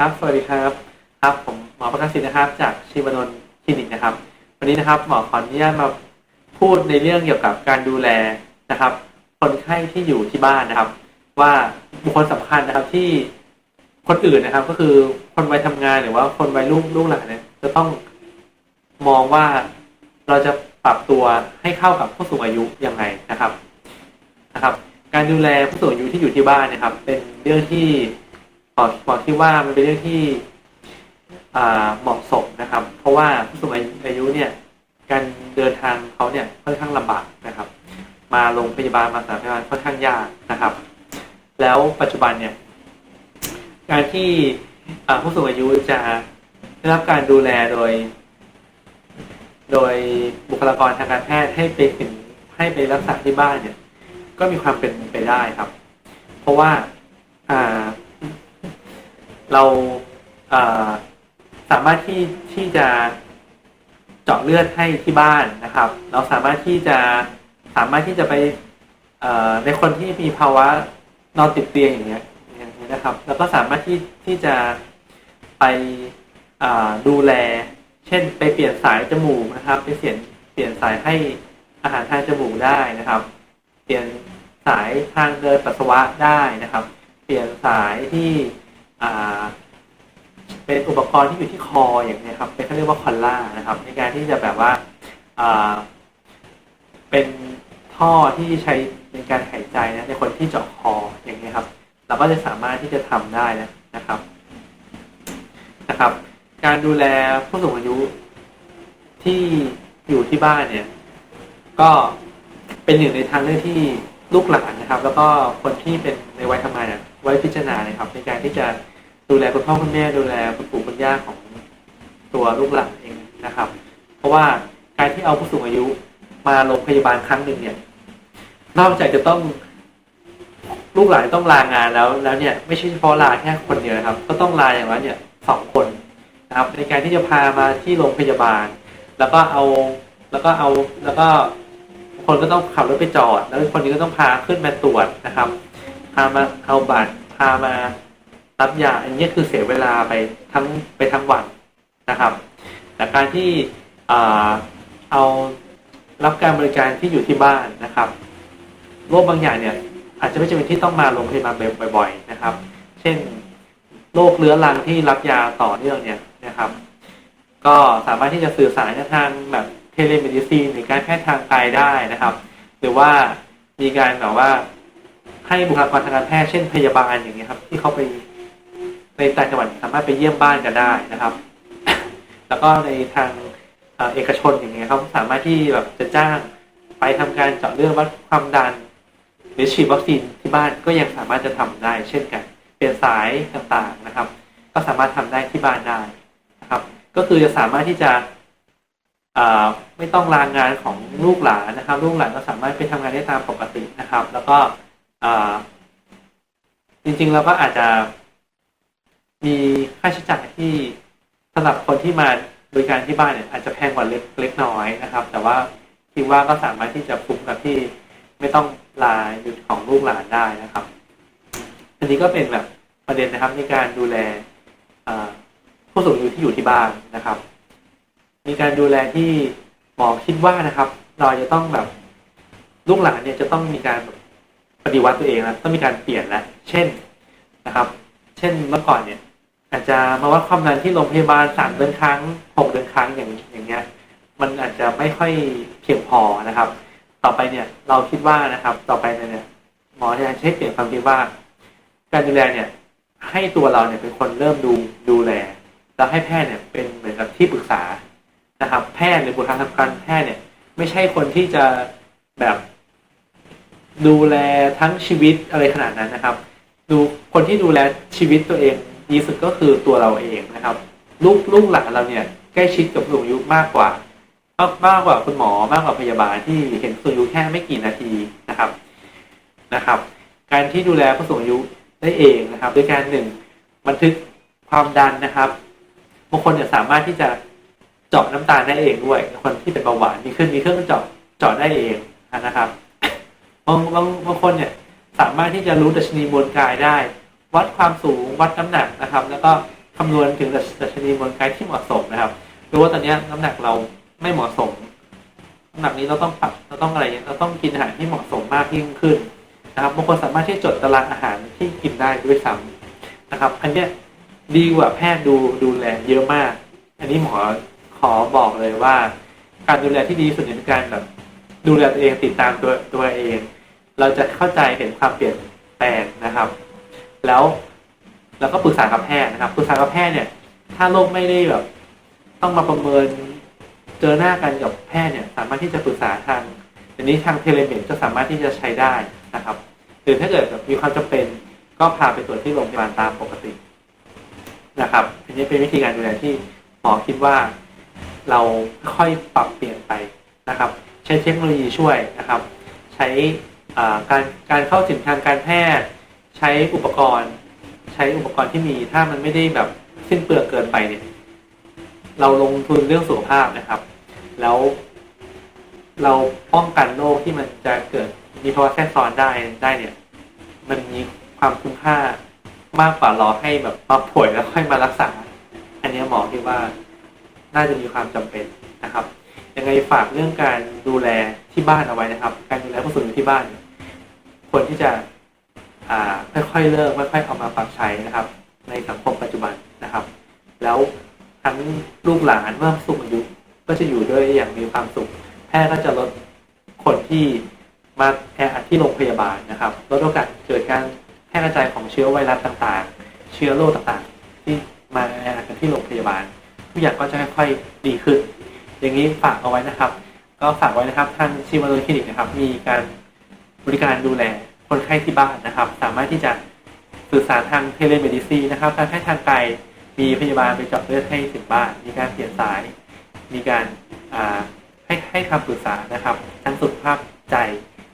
ครับ สวัสดีครับ ครับ ผมหมอประกาศสิทธิ์นะครับ จากชีวนนท์คลินิกนะครับ วันนี้นะครับหมอขออนุญาตมาพูดในเรื่องเกี่ยวกับการดูแลนะครับ คนไข้ที่อยู่ที่บ้านนะครับ ว่าบุคคลสำคัญนะครับที่คนอื่นนะครับ ก็คือคนวัยทำงานหรือว่าคนวัยลูกลูกหลานเนี่ยจะต้องมองว่าเราจะปรับตัวให้เข้ากับผู้สูงอายุยังไงนะครับนะครับ การดูแลผู้สูงอายุที่อยู่ที่บ้านนะครับ เป็นเรื่องที่ หมอหมอคิดว่ามันเป็นเรื่องที่เหมาะสมนะครับ เพราะว่าผู้สูงอายุเนี่ยการเดินทางเขาเนี่ยค่อนข้างลำบากนะครับ มาโรงพยาบาลมาสถานพยาบาลค่อนข้างยากนะครับ แล้วปัจจุบันเนี่ยการที่ผู้สูงอายุจะได้รับการดูแลโดย โดยบุคลากรทางการแพทย์ให้ไปถึงให้ไปรักษาที่บ้านเนี่ย ก็มีความเป็นไปได้ครับ เพราะว่า เราสามารถที่ที่จะเจาะเลือดให้ที่บ้านนะครับ เราสามารถที่จะสามารถที่จะไปในคนที่มีภาวะนอนติดเตียงอย่างเงี้ยอย่างนี้ยนะครับ แล้วก็สามารถที่ที่จะไปดูแล เช่น ไปเปลี่ยนสายจมูกนะครับ ไปเปลี่ยนเปลี่ยนสายให้อาหารทางจมูกได้นะครับ เปลี่ยนสายทางเดินปัสสาวะได้นะครับ เปลี่ยนสายที่ เป็นอุปกรณ์ที่อยู่ที่คออย่างนี้ยครับเป็นเขาเรียกว่าคอลล่านะครับ ในการที่จะแบบว่าเป็นท่อที่ใช้ในการหายใจนะในคนที่เจาะคออย่างนี้ยครับ เราก็จะสามารถที่จะทำได้นะนะครับนะครับ การดูแลผู้สูงอายุที่อยู่ที่บ้านเนี่ย ก็เป็นหนึ่งในทางเลือกที่ลูกหลานนะครับ แล้วก็คนที่เป็นในวัยทำงานเนี่ย ไว้พิจารณานะครับ ในการที่จะดูแลคุณพ่อคุณแม่ดูแลคุณปู่คุณย่าของตัวลูกหลานเองนะครับ เพราะว่าการที่เอาผู้สูงอายุมาโรงพยาบาลครั้งหนึ่งเนี่ย นอกจากจะต้องลูกหลานต้องลางานแล้วแล้วเนี่ยไม่ใช่เฉพาะลาแค่คนเดียวนะครับ ก็ต้องลาอย่างน้อยเนี่ยสองคนนะครับ ในการที่จะพามาที่โรงพยาบาล แล้วก็เอาแล้วก็เอาแล้วก็คนก็ต้องขับรถไปจอด แล้วคนนี้ก็ต้องพาขึ้นมาตรวจนะครับามาเอาบัตรพามารับยาอันนี้คือเสียเวลาไปทั้งไปทั้งวันนะครับ แต่การที่เอารับการบริการที่อยู่ที่บ้านนะครับโรคบางอย่างเนี่ยอาจจะไม่จำเป็นที่ต้องมาโรงพยาบาลบ่อย ๆ นะครับ เช่นโรคเรื้อรังที่รับยาต่อเนื่องเนี่ยนะครับ ก็สามารถที่จะสื่อสารกันทางแบบเทเลเมดิซีนหรือการแพทย์ทางไกลได้นะครับ หรือว่ามีการแบบว่า ให้บุคลากรทางการแพทย์เช่นพยาบาลอย่างเงี้ยครับ ที่เขาไปในต่างจังหวัดสามารถไปเยี่ยมบ้านกันได้นะครับ แล้วก็ในทางเอกชนอย่างเงี้ยเขาสามารถที่แบบจะจ้างไปทำการเจาะเลือดวัดความดัน หรือฉีดวัคซีนที่บ้านก็ยังสามารถจะทำได้ เช่นกัน เปลี่ยนสายต่างๆนะครับ ก็สามารถทำได้ที่บ้านได้นะครับ ก็คือจะสามารถที่จะไม่ต้องลางงานของลูกหลานนะครับ ลูกหลานก็สามารถไปทำงานได้ตามปกตินะครับ แล้วก็ จริงๆเราก็อาจจะ มีค่าใช้จ่ายที่สำหรับคนที่มาบริการที่บ้านเนี่ยอาจจะแพงกว่าเล็กเล็กน้อยนะครับ แต่ว่าคิดว่าก็สามารถที่จะคุ้มกับที่ไม่ต้องลาหยุดของลูกหลานได้นะครับ อันนี้ก็เป็นแบบประเด็นนะครับในการดูแลผู้สูงอายุที่อยู่ที่บ้านนะครับ มีการดูแลที่หมอคิดว่านะครับ เราจะต้องแบบลูกหลานเนี่ยจะต้องมีการ ปฏิวัติตัวเองแล้วต้องมีการเปลี่ยนแล้วเช่นนะครับ เช่นเมื่อก่อนเนี่ย อาจจะมาวัดความดันที่โรงพยาบาลสามเดือนครั้งหกเดือนครั้งอย่างอย่างเงี้ย มันอาจจะไม่ค่อยเพียงพอนะครับ ต่อไปเนี่ยเราคิดว่านะครับ ต่อไปเนี่ยหมอจะใช้เปลี่ยนความคิดว่า การดูแลเนี่ยให้ตัวเราเนี่ยเป็นคนเริ่มดูดูแล แล้วให้แพทย์เนี่ยเป็นเหมือนกับที่ปรึกษานะครับ แพทย์หรือบุคลากรทางการแพทย์เนี่ย ไม่ใช่คนที่จะแบบ ดูแลทั้งชีวิตอะไรขนาดนั้นนะครับ ดูคนที่ดูแลชีวิตตัวเองดีสุดก็คือตัวเราเองนะครับ ลูกลูกหลานเราเนี่ยใกล้ชิดกับผู้สูงอายุมากกว่ามากมากกว่าคุณหมอมากกว่าพยาบาลที่เห็นผู้สูงอายุแค่ไม่กี่นาทีนะครับนะครับ การที่ดูแลผู้สูงอายุได้เองนะครับด้วยการหนึ่งบันทึกความดันนะครับบางคนเนี่ยสามารถที่จะเจาะน้ำตาลได้เองด้วย คนที่เป็นเบาหวานมีเครื่องมีเครื่องเจาะเจาะได้เองนะครับ บางบางบางคนเนี่ยสามารถที่จะรู้ดัชนีมวลกายได้ วัดความสูงวัดน้ำหนักนะครับ แล้วก็คำนวณถึงดัชนีมวลกายที่เหมาะสมนะครับดูว่าตอนนี้น้ำหนักเราไม่เหมาะสมน้ำหนักนี้เราต้องปรับเราต้องอะไรเงี้ยเราต้องกินอาหารที่เหมาะสมมากยิ่งขึ้นนะครับบางคนสามารถที่จะจดตารางอาหารที่กินได้ด้วยซ้ำนะครับ อันเนี้ยดีกว่าแพทย์ดูดูแลเยอะมาก อันนี้หมอขอบอกเลยว่า การดูแลที่ดีสุดในการแบบดูแลตัวเองติดตามตัวตัวเอง เราจะเข้าใจเห็นความเปลี่ยนแปลงนะครับ แล้วแล้วก็ปรึกษากับแพทย์นะครับปรึกษากับแพทย์เนี่ย ถ้าโรคไม่ได้แบบ ต้องมาประเมินเจอหน้ากันกับแพทย์เนี่ย สามารถที่จะปรึกษาทางอันนี้ทางเทเลเมดก็สามารถที่จะใช้ได้นะครับหรือถ้าเกิดแบบมีความจำเป็นก็พาไปตรวจที่โรงพยาบาลตามปกตินะครับ อันนี้เป็นวิธีการดูแลที่หมอคิดว่าเราค่อยปรับเปลี่ยนไปนะครับ ใช้เทคโนโลยีช่วยนะครับ ใช้ การการเข้าถึงทางการแพทย์ใช้อุปกรณ์ ใช้อุปกรณ์ที่มีถ้ามันไม่ได้แบบสิ้นเปลืองเกินไปเนี่ย เราลงทุนเรื่องสุขภาพนะครับ แล้วเราป้องกันโรคที่มันจะเกิดมีภาวะแทรกซ้อนได้ได้เนี่ย มันมีความคุ้มค่ามากกว่ารอให้แบบมาป่วยแล้วค่อยมารักษา อันนี้หมอคิดว่าน่าจะมีความจำเป็นนะครับยังไงฝากเรื่องการดูแลที่บ้านเอาไว้นะครับ การดูแลผู้สูงอายุที่บ้านเนี่ย ควรที่จะค่อยๆเลิกค่อยๆเอามาปรับใช้นะครับ ในสังคมปัจจุบันนะครับ แล้วทั้งลูกหลานเมื่อสูงอายุก็จะอยู่ด้วยอย่างมีความสุข แพทย์ก็จะลดคนที่มาแออัดที่โรงพยาบาลนะครับลดโอกาสเกิดการแพร่กระจายของเชื้อไวรัสต่างๆ เชื้อโรคต่างๆ ที่มาแออัดกันที่โรงพยาบาล ทุกอย่างก็จะค่อยๆดีขึ้น อย่างนี้ฝากเอาไว้นะครับ ก็ฝากไว้นะครับทางชีวโรคลินิกนะครับ มีการ บริการดูแลคนไข้ที่บ้านนะครับ สามารถที่จะสื่อสารทางเทเลเมดิซีนะครับการแพทย์ทางไกลมีพยาบาลไปเจาะเลือดให้ถึงบ้าน มีการเปลี่ยนสาย มีการาให้ให้คำปรึกษานะครับทั้งสุขภาพใจ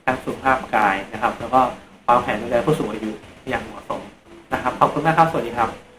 ทั้งสุขภาพกายนะครับ แล้วก็วางแผนดูแลผู้สูงอายุอย่างเหมาะสมนะครับขอบคุณมากครับสวัสดีครับ